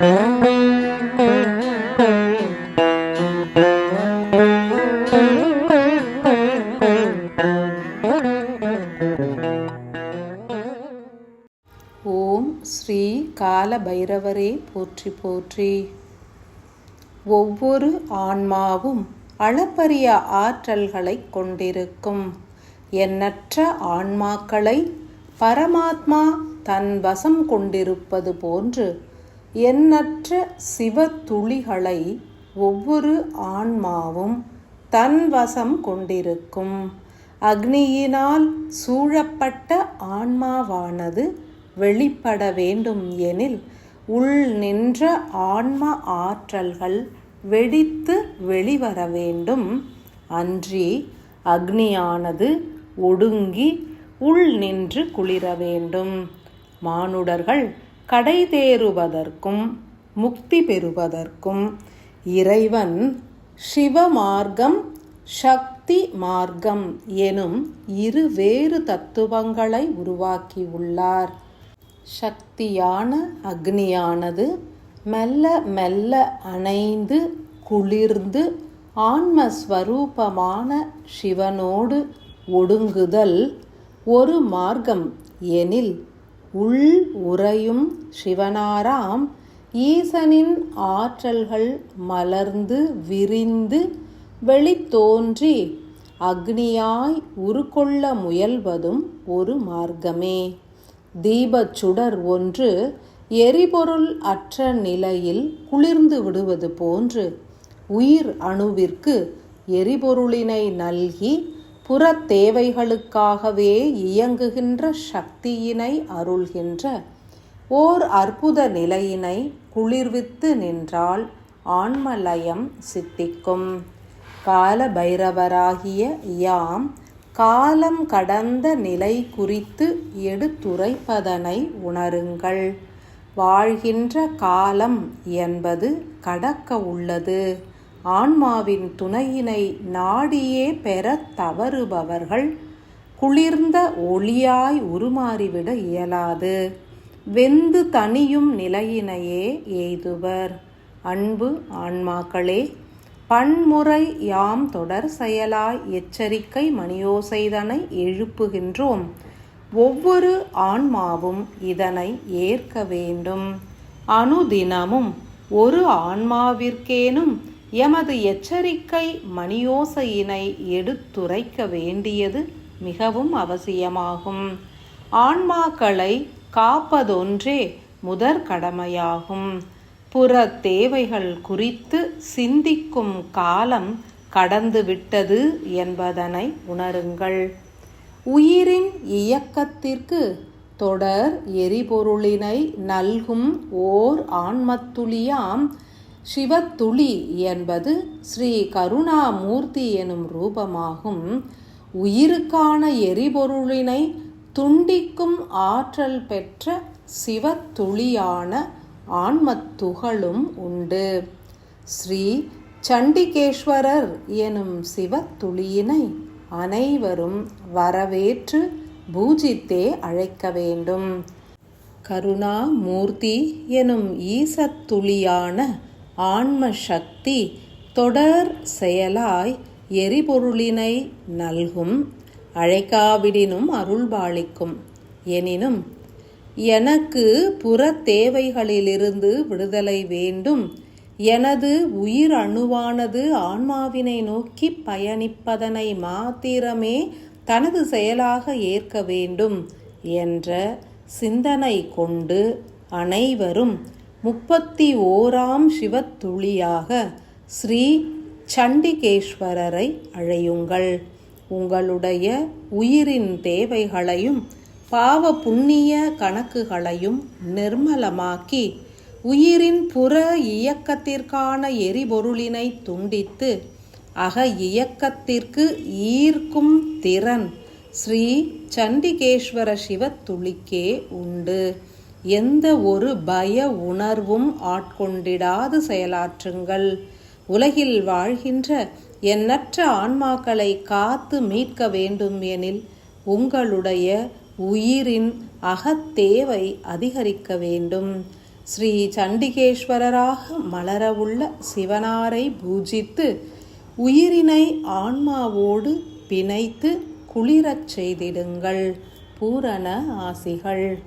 ஓம் ஸ்ரீ கால பைரவரே போற்றி போற்றி. ஒவ்வொரு ஆன்மாவும் அளப்பரிய ஆற்றல்களை கொண்டிருக்கும். எண்ணற்ற ஆன்மாக்களை பரமாத்மா தன் வசம் கொண்டிருப்பது போன்று எண்ணற்ற சிவ துளிகளை ஒவ்வொரு ஆன்மாவும் தன் வசம் கொண்டிருக்கும். அக்னியினால் சூழப்பட்ட ஆன்மாவானது வெளிப்பட வேண்டும் எனில் உள் நின்ற ஆன்ம ஆற்றல்கள் வெடித்து வெளிவர வேண்டும். அன்றி அக்னியானது ஒடுங்கி உள் நின்று குளிர வேண்டும். மானுடர்கள் கடைதேறுவதற்கும் முக்தி பெறுவதற்கும் இறைவன் சிவமார்க்கம் சக்தி மார்க்கம் எனும் இரு வேறு தத்துவங்களை உருவாக்கியுள்ளார் சக்தியான அக்னியானது மெல்ல மெல்ல அணைந்து குளிர்ந்து ஆன்மஸ்வரூபமான சிவனோடு ஒடுங்குதல் ஒரு மார்க்கம் எனில் உள் உறையும் சிவனாராம் ஈசனின் ஆற்றல்கள் மலர்ந்து விரிந்து வெளித்தோன்றி அக்னியாய் உருக்கொள்ள முயல்வதும் ஒரு மார்க்கமே. தீபச் சுடர் ஒன்று எரிபொருள் அற்ற நிலையில் குளிர்ந்து விடுவது போன்று உயிர் அணுவிற்கு எரிபொருளினை நல்கி புற தேவைகளுக்காகவே இயங்குகின்ற சக்தியினை அருள்கின்ற ஓர் அற்புத நிலையினை குளிர்வித்து நின்றால் ஆன்மலயம் சித்திக்கும். கால பைரவராகிய யாம் காலம் கடந்த நிலை குறித்து எடுத்துரைப்பதனை உணருங்கள். வாழ்கின்ற காலம் என்பது கடக்க உள்ளது. ஆன்மாவின் துணையினை நாடியே பெற தவறுபவர்கள் குளிர்ந்த ஒளியாய் உருமாறிவிட இயலாது. வெந்து தனியும் நிலையினையே எய்துவர். அன்பு ஆன்மாக்களே பன்முறை யாம் தொடர் செயலாய் எச்சரிக்கை மணியோசைதனை எழுப்புகின்றோம். ஒவ்வொரு ஆன்மாவும் இதனை ஏற்க வேண்டும். அனுதினமும் ஒரு ஆன்மாவிற்கேனும் எமது எச்சரிக்கை மணியோசையினை எடுத்துரைக்க வேண்டியது மிகவும் அவசியமாகும். ஆன்மாக்களை காப்பதொன்றே முதற் கடமையாகும். புற தேவைகள் குறித்து சிந்திக்கும் காலம் கடந்துவிட்டது என்பதனை உணருங்கள். உயிரின் இயக்கத்திற்கு தொடர் எரிபொருளினை நல்கும் ஓர் ஆன்மத்துளியாம் சிவத்துளி என்பது ஸ்ரீ கருணாமூர்த்தி எனும் ரூபமாகும். உயிருக்கான எரிபொருளினை துண்டிக்கும் ஆற்றல் பெற்ற சிவத்துளியான ஆன்மத்துகளும் உண்டு. ஸ்ரீ சண்டிகேஸ்வரர் எனும் சிவத்துளியினை அனைவரும் வரவேற்று பூஜித்தே அழைக்க வேண்டும். கருணாமூர்த்தி எனும் ஈசத்துளியான ஆன்ம சக்தி தொடர் செயலாய் எரிபொருளினை நல்கும் அழைக்காவிடினும் அருள்பாலிக்கும் எனினும் எனக்கு புற தேவைகளிலிருந்து விடுதலை வேண்டும். எனது உயிர் அணுவானது ஆன்மாவினை நோக்கி பயணிப்பதனை மாத்திரமே தனது செயலாக ஏற்க வேண்டும் என்ற சிந்தனை கொண்டு அனைவரும் முப்பத்தி ஓராம் சிவத்துளியாக ஸ்ரீ சண்டிகேஸ்வரரை அழையுங்கள். உங்களுடைய உயிரின் தேவைகளையும் பாவ புண்ணிய கணக்குகளையும் நிர்மலமாக்கி உயிரின் புற இயக்கத்திற்கான எரிபொருளினை துண்டித்து அக இயக்கத்திற்கு ஈர்க்கும் திறன் ஸ்ரீ சண்டிகேஸ்வர சிவத்துளிக்கே உண்டு. எந்த ஒரு பய உணர்வும் ஆட்கொண்டிடாது செயலாற்றுங்கள். உலகில் வாழ்கின்ற எண்ணற்ற ஆன்மாக்களை காத்து மீட்க வேண்டும் எனில் உங்களுடைய உயிரின் அகத்தேவை அதிகரிக்க வேண்டும். ஸ்ரீ சண்டிகேஸ்வரராக மலரவுள்ள சிவனாரை பூஜித்து உயிரினை ஆன்மாவோடு பிணைத்து குளிரச் செய்திடுங்கள். பூரண ஆசிகள்.